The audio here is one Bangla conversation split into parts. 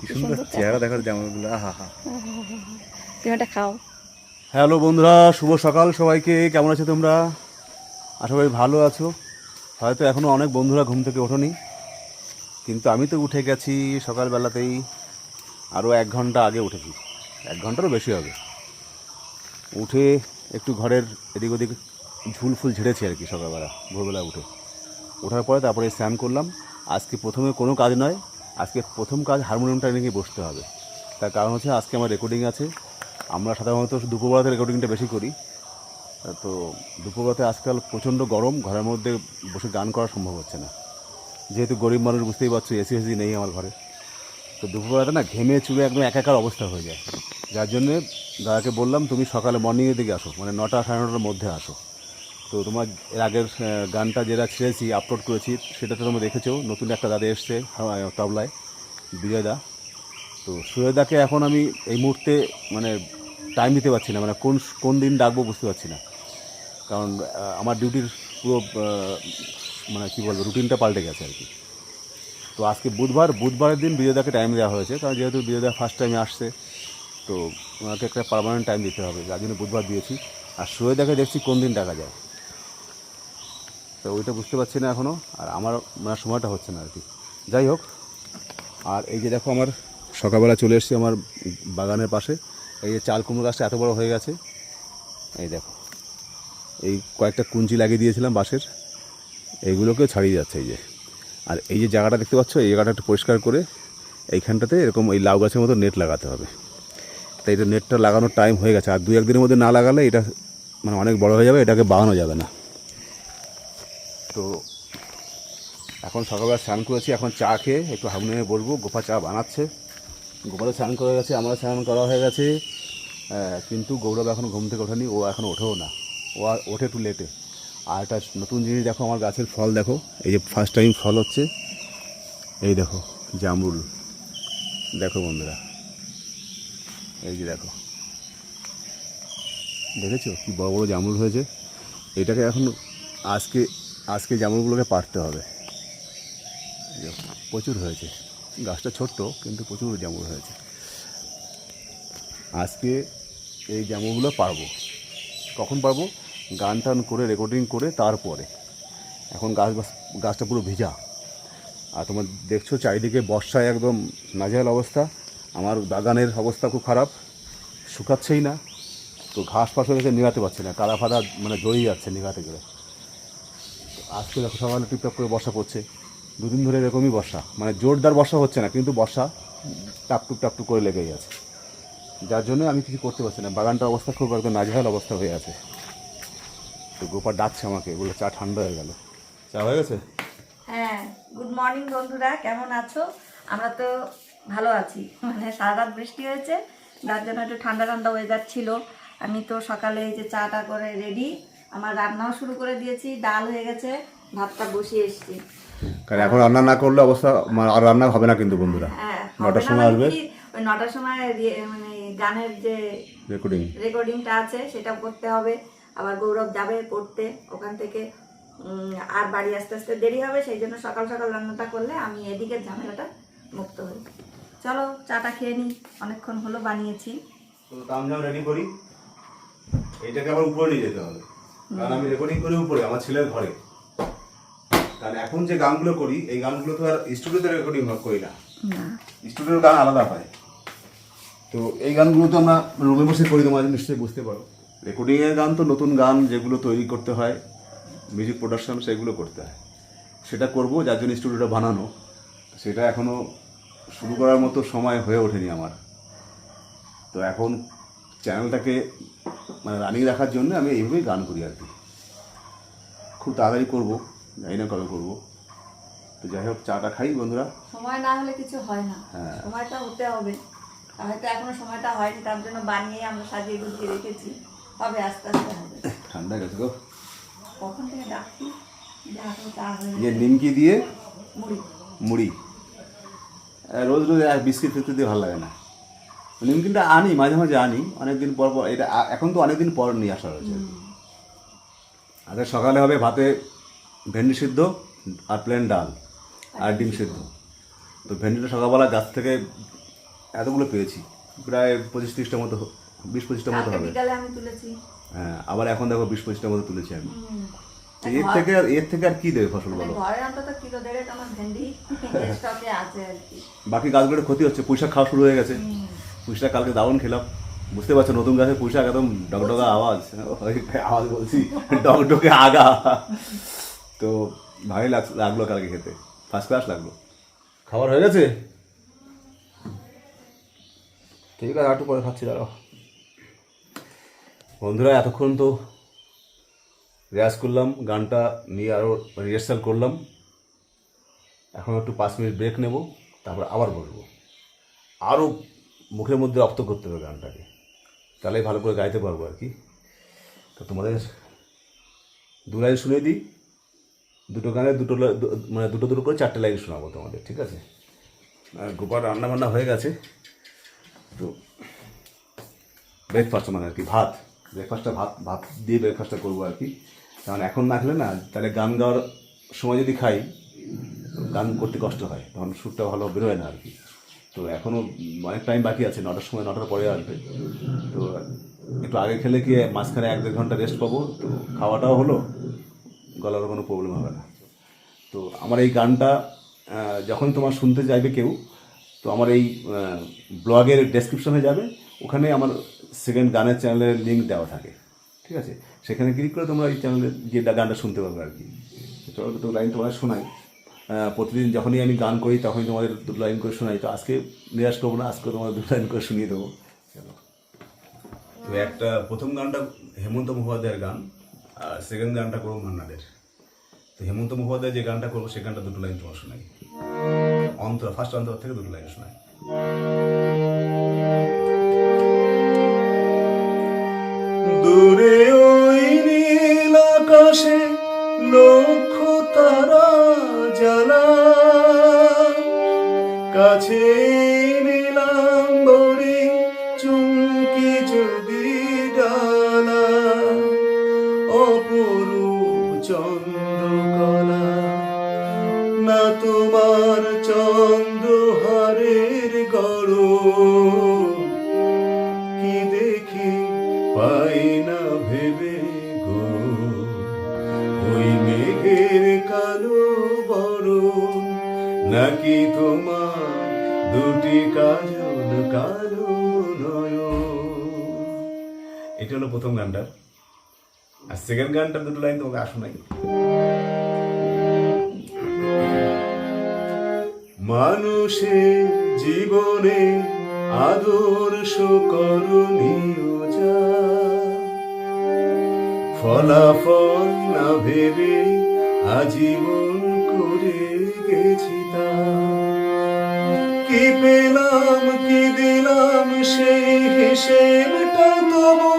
কি সুন্দর চেহারা দেখার জামাগুলো আহা হা। তুমি এটা খাও। হ্যালো বন্ধুরা শুভ সকাল সবাইকে কেমন আছো তোমরা? আশা করি ভালো আছো। হয়তো এখনও অনেক বন্ধুরা ঘুম থেকে ওঠোনি কিন্তু আমি তো উঠে গেছি সকালবেলাতেই আরও এক ঘণ্টা আগে উঠেছি। এক ঘন্টারও বেশি হবে। উঠে একটু ঘরের এদিক ওদিক ঝুল ফুল ঝেড়েছি আর কি সকালবেলা ভোরবেলা উঠে। ওঠার পরে তারপরে স্নান করলাম। আজকে প্রথমে কোনো কাজ নয় আজকে প্রথম কাজ হারমোনিয়ামটা নিয়ে বসতে হবে। তার কারণ হচ্ছে আজকে আমার রেকর্ডিং আছে। আমরা সাধারণত দুপুরবেলাতে রেকর্ডিংটা বেশি করি। তো দুপুরবেলাতে আজকাল প্রচণ্ড গরম, ঘরের মধ্যে বসে গান করা সম্ভব হচ্ছে না। যেহেতু গরিব মানুষ বুঝতেই পারছ এসি এসি নেই আমার ঘরে। তো দুপুরবেলাতে না ঘেমে চুড়ে একদম একাকার অবস্থা হয়ে যায়। যার জন্যে দাদাকে বললাম, তুমি সকালে মর্নিংয়ের দিকে আসো মানে নটা সাড়ে নটার মধ্যে আসো। তো তোমার এর আগের গানটা যেটা ছেড়েছি আপলোড করেছি সেটা তো তোমরা দেখেছ, নতুন একটা দাদা এসছে তবলায় বিজয় দা তো সুয়েদাকে এখন আমি এই মুহূর্তে মানে টাইম দিতে পারছি না মানে কোন কোন দিন ডাকবো বুঝতে পারছি না। কারণ আমার ডিউটির পুরো মানে কী বলব রুটিনটা পাল্টে গেছে আর কি। তো আজকে বুধবার, বুধবারের দিন বিজয়দাকে টাইম দেওয়া হয়েছে, কারণ যেহেতু বিজয়দা ফার্স্ট টাইমে আসছে, তো ওনাকে একটা পার্মানেন্ট টাইম দিতে হবে, যার জন্য বুধবার দিয়েছি। আর সুয়েদাকে দেখছি কোন দিন ডাকা যায়। তো ওইটা বুঝতে পারছি না এখনও আর আমার মানে সময়টা হচ্ছে না আর কি। যাই হোক, আর এই যে দেখো আমার সকালবেলা চলে এসেছি আমার বাগানের পাশে। এই যে চাল কুমড়ো গাছটা এত বড় হয়ে গেছে। এই দেখো, এই কয়েকটা কুঞ্চি লাগিয়ে দিয়েছিলাম বাঁশের। এইগুলোকেও ছাড়িয়ে যাচ্ছে এই যে। আর এই যে জায়গাটা দেখতে পাচ্ছ, এই জায়গাটা একটু পরিষ্কার করে এইখানটাতে এরকম এই লাউ গাছের মতো নেট লাগাতে হবে। তাই এটা নেটটা লাগানোর টাইম হয়ে গেছে, আর দুই একদিনের মধ্যে না লাগালে এটা মানে অনেক বড় হয়ে যাবে, এটাকে বাগানো যাবে না। তো এখন সকালবেলা স্নান করেছি, এখন চা খেয়ে একটু হারমোনিয়ামে বলব গোপা চা বানাচ্ছে। গোপালও স্নান করা গেছে, আমারও স্নান করা হয়ে গেছে। কিন্তু গৌরব এখন ঘুম থেকে ওঠেনি, ও এখন ওঠেও না। ও আর ওঠে একটু লেটে আর একটা নতুন জিনিস দেখো, আমার গাছের ফল দেখো। এই যে ফার্স্ট টাইম ফল হচ্ছে, এই দেখো, জামরুল। দেখো বন্ধুরা, এই যে দেখো। দেখেছ? কি বড় বড় জামরুল হয়েছে। এটাকে এখন আজকে আজকে জামরুলগুলোকে পারতে হবে। প্রচুর হয়েছে। গাছটা ছোট্ট, কিন্তু প্রচুর জামরুল হয়েছে। আজকে এই জামরুলগুলো পারব। কখন পারব? গান টান করে রেকর্ডিং করে, তারপরে। এখন গাছ গাছ- গাছটা পুরো ভিজা। আর তোমার দেখছ চারিদিকে বর্ষায় একদম নাজেহাল অবস্থা। আমার বাগানের অবস্থা খুব খারাপ। শুকাচ্ছেই না। তো ঘাস ফাঁস হয়ে গেছে নিগাতে পারছে না। কাদা ফাদা মানে জড়িয়ে যাচ্ছে নিগাতে গেলে। আজকে দেখো সকালে টিপটাপ করে বর্ষা পড়ছে। দুদিন ধরে এরকমই বর্ষা। মানে জোরদার বর্ষা হচ্ছে না, কিন্তু বর্ষা টাপটুক টাপটুক করে লেগেই আছে। যার জন্য আমি কিছু করতে পারছি না। বাগানটার অবস্থা খুব একদম নাজেহাল অবস্থা হয়ে আছে। তো গোপার ডাকছে আমাকে বলে চা ঠান্ডা হয়ে গেল। চা হয়ে গেছে? হ্যাঁ গুড মর্নিং বন্ধুরা, কেমন আছো? আমরা তো ভালো আছি। মানে সারা রাত বৃষ্টি হয়েছে, যার জন্য একটু ঠান্ডা ঠান্ডা ওয়েদার ছিল। আমি তো সকালে এই যে চাটা করে রেডি আমার রান্নাও শুরু করে দিয়েছি ডাল হয়ে গেছে ভাতটা বসিয়ে এসেছি। কারণ এখন রান্না না করলে অবস্থা আর রান্না হবে না কিন্তু বন্ধুরা। হ্যাঁ নটার সময় মানে আসবে ওই নটার সময় মানে গানের যে রেকর্ডিং রেকর্ডিংটা আছে সেটা করতে হবে। আবার গৌরব যাবে পড়তে ওখান থেকে। আর বাড়ি আস্তে আস্তে দেরি হবে সেই জন্য সকাল সকাল রান্নাটা করলে আমি এদিকের ঝামেলাটা মুক্ত হই। চলো চাটা খেয়ে নিই। অনেকক্ষণ হলো বানিয়েছি। তো তামঝাম রেডি করি। এটাকে আবার উপরে নিয়ে যেতে হবে। কারণ আমি রেকর্ডিং করি উপরে আমার ছেলের ঘরে। কারণ এখন যে গানগুলো করি এই গানগুলো তো আর স্টুডিওতে রেকর্ডিং করি না। না। স্টুডিওর গান আলাদা হয়। তো এই গানগুলো তো আমরা রুমে বসে করি তোমার নিশ্চয়ই বুঝতে পারো। রেকর্ডিংয়ের গান তো নতুন গান যেগুলো তৈরি করতে হয় মিউজিক প্রোডাকশন সেগুলো করতে হয়। সেটা করব যার জন্য স্টুডিওটা বানানো। সেটা এখনও শুরু করার মতো সময় হয়ে ওঠেনি আমার। তো এখন চ্যানেলটাকে মানে রানিং রাখার জন্য আমি এইভাবেই গান করি আর কি। খুব তাড়াতাড়ি করব জানি না কবে করব। তো যাই হোক চাটা খাই বন্ধুরা। সময় না হলে কিছু হয় না। হ্যাঁ। সময়টা হতে হবে। আর হয়তো এখনও সময়টা হয়নি তার জন্য বানিয়ে আমরা সাজিয়ে গুছিয়ে রেখেছি। হবে আস্তে আস্তে হবে। ঠান্ডা গেছে গো। কখন থেকে ডাকছি? যে নিমকি দিয়ে মুড়ি। মুড়ি। রোজ রোজ এক বিস্কিট ফিস্কিট দিয়ে ভালো লাগে না। নিমকিনটা আনি মাঝে মাঝে আনি। অনেকদিন পর পর এটা এখন তো অনেকদিন পর নিয়ে আসা হয়েছে। আগে সকালে হবে ভাতে ভেন্ডি সিদ্ধ আর প্লেন ডাল আর ডিম সিদ্ধ। তো ভেন্ডিটা সকালবেলা গাছ থেকে এতগুলো পেয়েছি প্রায় পঁচিশ তিরিশটার মতো বিশ পঁচিশটার মতো হবে। হ্যাঁ আবার এখন দেখো বিশ পঁচিশটার মতো তুলেছি আমি। এর থেকে আর এর থেকে আর কি দেবে ফসল মানে বলো কি। বাকি গাছগুলো ক্ষতি হচ্ছে পুঁইশাক খাওয়া শুরু হয়ে গেছে। পুঁইশাক কালকে দারুণ খেলাম। বুঝতে পারছ নতুন গাছের পুঁইশাক একদম ডগডগা আওয়াজ। আওয়াজ বলছি ডগডগে আগা। তো ভালোই লাগ- লাগল কালকে খেতে। ফার্স্ট ক্লাস লাগল। খাবার হয়ে গেছে? ঠিক আছে একটু পরে খাচ্ছি দাঁড়াও। বন্ধুরা এতক্ষণ তো রেয়াজ করলাম গানটা নিয়ে আরও রিহার্সাল করলাম। এখন একটু পাঁচ মিনিট ব্রেক নেব তারপর আবার বলব আরও মুখের মধ্যে রপ্ত করতে হবে গানটাকে। তাহলে ভালো করে গাইতে পারব আর কি। তো তোমাদের দু লাইন শুনে দিই। দুটো গানে দুটো মানে দুটো দুটো করে চারটে লাইন শোনাবো তোমাদের, ঠিক আছে? আর গোপাল রান্না বান্না হয়ে গেছে। তো ব্রেকফাস্ট মানে আর কি, ভাত। ব্রেকফাস্টটা ভাত ভাত দিয়ে ব্রেকফাস্টটা করব আর কি। কারণ এখন না খেলে না, তাহলে গান গাওয়ার সময় যদি খাই গান করতে কষ্ট হয়। তখন সুরটা ভালো বেরোয় না আর কি। তো এখনও অনেক টাইম বাকি আছে নটার সময় নটার পরে আসবে। তো একটু আগে খেলে কি মাঝখানে এক দেড় ঘণ্টা রেস্ট পাবো তো খাওয়াটাও হলো গলারও কোনো প্রবলেম হবে না। তো আমার এই গানটা যখন তোমার শুনতে চাইবে কেউ তো আমার এই ব্লগের ডেসক্রিপশনে যাবে ওখানে আমার সেকেন্ড গানের চ্যানেলের লিঙ্ক দেওয়া থাকে ঠিক আছে? সেখানে ক্লিক করে তোমরা এই চ্যানেলে গিয়ে গানটা শুনতে পারবে আর কি। তো চলো দুটো লাইন তোমাদের শোনাই। আহ, প্রতিদিন যখনই আমি গান করি, তখনই তোমাদের দুটো লাইন করে শোনাই। তো আজকে নিরাশ করব না, আজকে তোমাদের দুটো লাইন করে শুনিয়ে দেবো। একটা, প্রথম গানটা হেমন্ত মুখোপাধ্যায়ের গান, আর সেকেন্ড গানটা করব মান্নাদের। তো হেমন্ত মুখোপাধ্যায় যে গানটা করব, সে গানটা দুটো লাইন তোমার শোনাই। অন্তর ফার্স্ট অন্তর থেকে দুটো লাইন শোনাই। দূরে ওই নীল আকাশে কাছে প্রথম গানটা। আর সেকেন্ড গানটা দুটো লাইন তোমাকে আসো নাই মানুষের জীবনে আদর্শ ফলাফল না ভেবে আজীবন করে গেছি তা। কি পেলাম, কি দিলাম সেই হিসেবটা তবু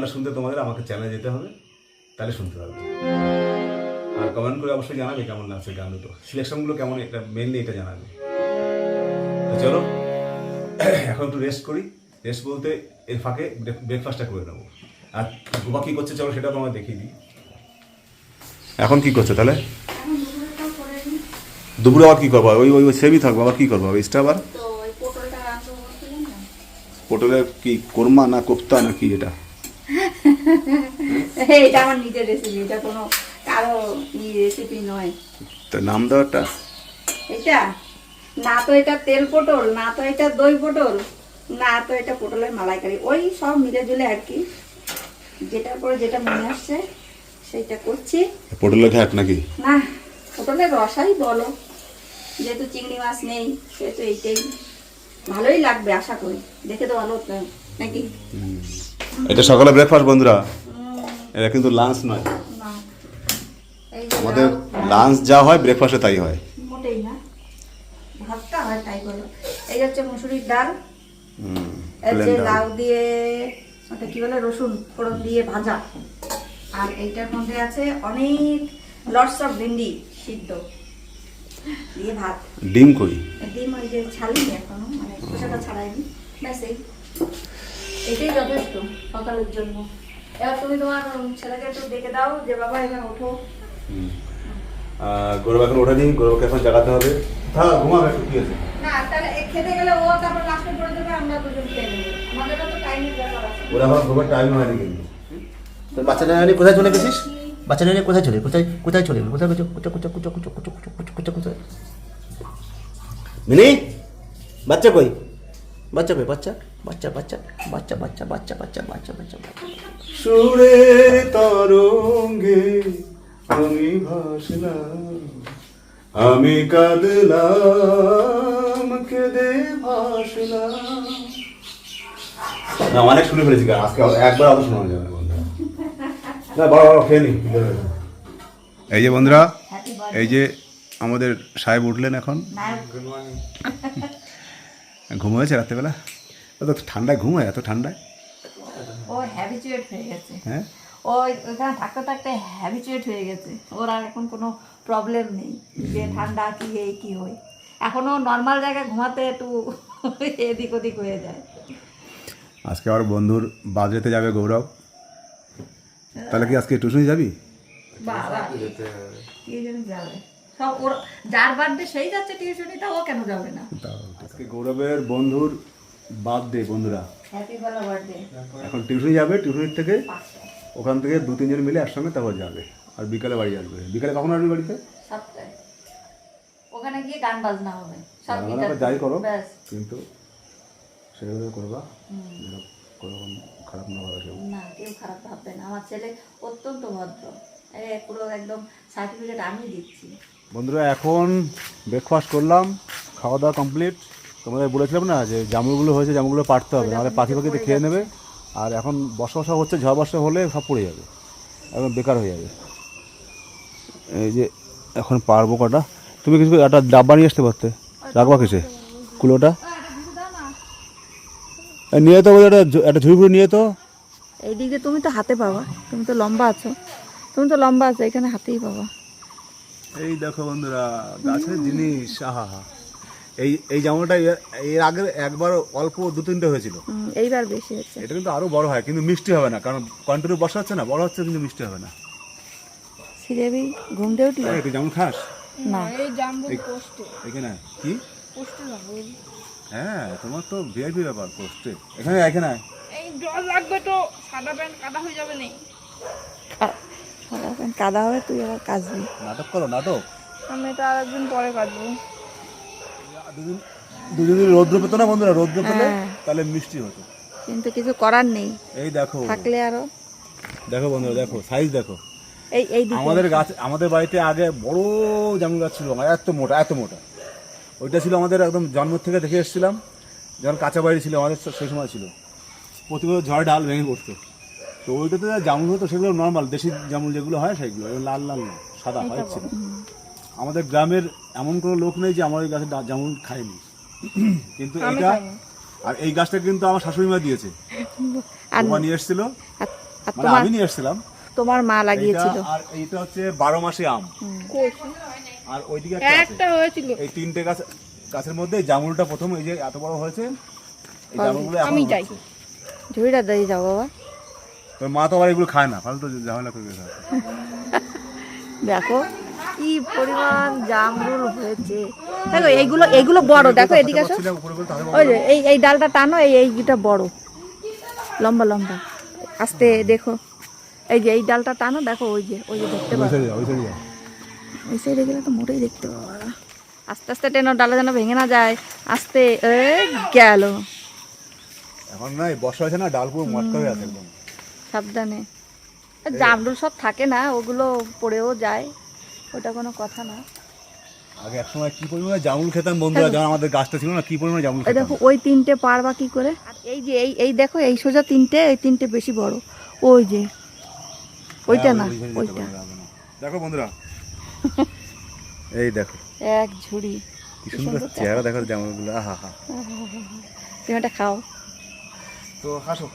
গানটা শুনতে তোমাদের আমাকে চ্যানেলে যেতে হবে তাহলে শুনতে পারবে আর কমেন্ট করে অবশ্যই জানাবে কেমন লাগছে গান দুটো। সিলেকশনগুলো কেমন এটা মেনলি এটা জানাবে। তো চলো এখন একটু রেস্ট করি। রেস্ট বলতে এর ফাঁকে ব্রেকফাস্টটা করে নেব। আর গোপা কী করছে চলো সেটা তোমার দেখিয়ে দিই। এখন কি করছ তাহলে। দুপুরে আবার কি করব? ওই ওই ওই সেমই থাকব আবার কি করব? এক্সট্রা আবার? পটলের কি কোরমা না কোপ্তা না কি এটা? এটা আমার নিজের রেসিপি এটা কোনো কারও ই রেসিপি নয়। তা নাম দেওয়াটা এটা না তো এটা তেল পটল না তো এটা দই পটল না তো এটা পটলের মালাইকারি। ওই সব মিলে জুলে আর কি। যেটার পরে যেটা মনে আসছে সেইটা করছি। পটলের ঘাট নাকি? না পটলের রসাই বলো। যেহেতু চিংড়ি মাছ নেই সেহেতু এইটাই। ভালোই লাগবে আশা করি। দেখে তো ভালো নাকি? এটা সকালে ব্রেকফাস্ট বন্ধুরা? এটা কিন্তু লাঞ্চ নয়। আমাদের লাঞ্চ যা হয় ব্রেকফাস্টে তাই হয়। মোটেই না। ভাতটা হয় তাই বলো। এই হচ্ছে মুসুরির ডাল এই ডাল। লাউ দিয়ে ওটা কি বলে রসুন ফোড়ন দিয়ে ভাজা। আর এইটার মধ্যে আছে অনেক লটস অফ ভেন্ডি সিদ্ধ দিয়ে ভাত। ডিম কই? ডিম ওই যে ছাড়িনি এখনও মানে খোসাটা ছাড়াইনি। ব্যাস এই। এটাই যথেষ্ট সকালের জন্য এবার তুমি তোমার ছেলেকে একটু ডেকে দাও যে বাবা এবার ওঠো গৌরব এখন ওঠেনি গৌরবকে এখন জাগাতে হবে হ্যাঁ ঘুমাবে একটু কি আছে না তাহলে খেতে গেলে ও তারপর লাস্টে পড়ে দেবে আমরা দুজন খেয়ে নেব আমাদেরও তো টাইমের ব্যাপার আছে ওরা এখন ঘুমের টাইম হয়নি কিন্তু তোর বাচ্চা নিয়ে কোথায় চলে গেছিস বাচ্চা নিয়ে কোথায় চলে কোথায় কোথায় চলে গেলি? কোথায় কুচো কুচো কুচো কুচো কুচো কুচো কুচো কুচো কুচো কুচো মিনি বাচ্চা কই বাচ্চা কই বাচ্চা বাচ্চা বাচ্চা বাচ্চা বাচ্চা বাচ্চা বাচ্চা বাচ্চা বাচ্চা সুরে তরঙ্গে আমি ভাসলাম আমি কাঁদলাম কেঁদে ভাসলাম। না অনেক শুনে ফেলেছি আজকে একবার অত শোনা যাবে না বন্ধুরা। না বড় বড় খেয়ে নি এই যে বন্ধুরা এই যে আমাদের সাহেব উঠলেন এখন। ঘুম হয়েছে রাত্রেবেলা? এত ঠান্ডায় ঘুম হয় এত ঠান্ডায়। ও হ্যাবিচুয়েট হয়ে গেছে। হ্যাঁ? ও ওইখানে থাকতে থাকতে হ্যাবিচুয়েট হয়ে গেছে। ওর আর এখন কোনো প্রবলেম নেই যে ঠান্ডা কি এই কি হয়। এখনও নর্মাল জায়গায় ঘুমাতে একটু এদিক ওদিক হয়ে যায়। আজকে আমার বন্ধুর বাজরেতে যাবে গৌরব। তাহলে কি আজকে টিউশনে যাবি? বাবা যাবে। সব ওর যার বার্থডে সেই যাচ্ছে টিউশনি তা ও কেন যাবে না? আজকে গৌরবের বন্ধুর বার্থডে বন্ধুরা। এখন টিউশনি যাবে টিউশনির থেকে ওখান থেকে দু তিনজন মিলে একসঙ্গে তারপর যাবে। আর বিকালে বাড়ি আসবে। বিকালে কখন আসবে বাড়িতে? ওখানে গিয়ে গান বাজনা হবে। যাই করো। কিন্তু সেভাবে করবা? খারাপ না ভাবে কেউ। না কেউ খারাপ ভাববে না। আমার ছেলে অত্যন্ত ভদ্র। পুরো একদম সার্টিফিকেট আমি দিচ্ছি। বন্ধুরা এখন ব্রেকফাস্ট করলাম। খাওয়া দাওয়া কমপ্লিট তোমাদের বলেছিলাম না যে জামুগুলো হয়েছে জামুগুলো পাড়তে হবে নাহলে পাখি পাখিতে খেয়ে নেবে আর এখন বর্ষা বর্ষা হচ্ছে ঝড় বর্ষা হলে সব পড়ে যাবে একদম বেকার হয়ে যাবে। এই যে এখন পারব কটা। তুমি কিছু একটা ডাব্বা নিয়ে আসতে পারতে? রাখবা কিসে? কুলোটা? নিয়ে তো একটা একটা ঝুড়ি নিয়ে তো। এই দিকে তুমি তো হাতে পাবা তুমি তো লম্বা আছো। তুমি তো লম্বা আছো এখানে হাতেই পাবা। এই দেখো বন্ধুরা গাছের জিনিস আহা হা এই এই জামাটা এর- আগে একবার অল্প দু তিনটে হয়েছিল। এইবার বেশি হচ্ছে। এটা কিন্তু আরও বড় হয় কিন্তু মিষ্টি হবে না কারণ কন্টিনিউ বর্ষা হচ্ছে না বড় হচ্ছে কিন্তু মিষ্টি হবে না। শ্রীদেবী ঘুম দিয়ে উঠল? এই, তুই যেমন খাস? না। এখানে কি? হ্যাঁ তোমার তো ভিআইপি ব্যাপার পোস্টে এখানে এখানে। এই জল লাগবে তো সাদা প্যান্ট কাদা হয়ে যাবে নেই। কা- সারা প্যান্ট কাদা হবে তুই আবার কাচবি নাটক করো নাটক। আমি এটা আর একদিন পরে কাটবো দুদিন দুদিন রৌদ্র পেতো না বন্ধুরা? রৌদ্র পেলে হ্যাঁ। তাহলে মিষ্টি হতো। কিন্তু কিছু করার নেই। এই দেখো। থাকলে আরও। দেখো বন্ধুরা দেখো সাইজ দেখো। এই এই আমাদের গাছ আমাদের বাড়িতে আগে বড় জামুন গাছ ছিল আমার এত মোটা এত মোটা। ওইটা ছিল আমাদের একদম জন্ম থেকে দেখে এসেছিলাম যখন কাঁচা বাড়ি ছিল আমাদের সেই সময় ছিল। প্রতি বছর ঝড় ডাল ভেঙে পড়তো। তো ওইটাতে যা জামুন হতো সেগুলো নর্মাল দেশি জামুন যেগুলো হয় সেগুলো লাল লাল সাদা হয় ছিল। আমাদের গ্রামের এমন কোনো লোক নেই যে আমার ওই গাছের ডা- জামুন খায়নি। কিন্তু এটা আর এই গাছটা কিন্তু আমার শাশুড়ি মা দিয়েছে। তোমার নিয়ে এসেছিল? মানে আমি নিয়ে এসেছিলাম। তোমার মা লাগিয়েছিল। আর এইটা হচ্ছে বারো মাসে আম। আর ওইদিকে একটা একটা হয়েছিল। এই তিনটে গাছ গাছের মধ্যে জামুলটা প্রথম এই যে এত বড় হয়েছে এই জামুলগুলো আমি যাই। ঝুড়িটা দিয়ে যাও বাবা। তোর মা তো আবার এগুলো খায় না ফালতু ঝামেলা করে দেখো কি পরিমাণ জামরুল হয়েছে। দেখো এইগুলো এইগুলো বড় দেখো এদিকে আসো। ওই যে এই এই ডালটা টানো এই এইটা বড়। লম্বা লম্বা। আস্তে দেখো। এই যে এই ডালটা টানো দেখো ওই যে ওই যে দেখতে ওই পাবো ওই সাইডে গেলে তো মোটেই দেখতে পাবো আস্তে আস্তে টেনো ডালা যেন ভেঙে না যায়। আস্তে গেল। এখন না এই বর্ষা হয়েছে না ডাল পুরো মটকা হয়ে আছে একদম। সাবধানে। জামরুল সব থাকে না ওগুলো পড়েও যায়। ওটা কোনো কথা না। আগে এক সময় কি পরিমাণে জামুল খেতাম বন্ধুরা যখন আমাদের গাছটা ছিল না কি পরিমাণে জামুল খেতাম দেখো ওই তিনটে পারবা কি করে? আর এই যে এই এই দেখো এই সোজা তিনটে এই তিনটে বেশি বড়। ওই যে ওইটা হ্যাঁ, না ওইটা। দেখো বন্ধুরা এই দেখো। এক ঝুড়ি। কি সুন্দর চেহারা দেখো। জামুলগুলো আহা হা তুমি এটা খাও। তো হাসো।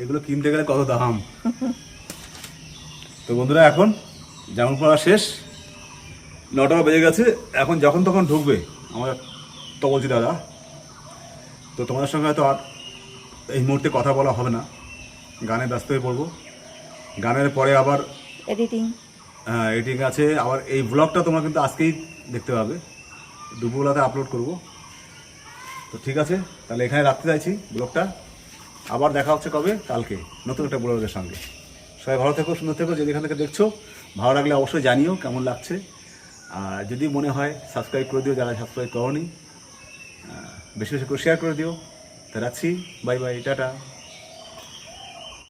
এগুলো কিনতে গেলে কত দাম? তো বন্ধুরা এখন জামুল পড়া শেষ নটা বেজে গেছে এখন যখন তখন ঢুকবে আমার তো বলছি দাদা। তো তোমাদের সঙ্গে হয়তো আর এই মুহূর্তে কথা বলা হবে না। গানে ব্যস্ত হয়ে পড়ব। গানের পরে আবার এডিটিং হ্যাঁ এডিটিং আছে। আবার এই ব্লগটা তোমরা কিন্তু আজকেই দেখতে পাবে। দুপুরবেলাতে আপলোড করব। তো ঠিক আছে তাহলে এখানে রাখতে চাইছি ব্লগটা আবার দেখা হচ্ছে কবে? কালকে। নতুন একটা ব্লগের সঙ্গে। সবাই ভালো থেকো সুন্দর থেকো। যদি এখান থেকে দেখছ ভালো লাগলে অবশ্যই জানিও কেমন লাগছে। আর যদি মনে হয় সাবস্ক্রাইব করে দিও, যারা সাবস্ক্রাইব করনি বেশি বেশি করে শেয়ার করে দিও। তা রাখছি বাই বাই টাটা।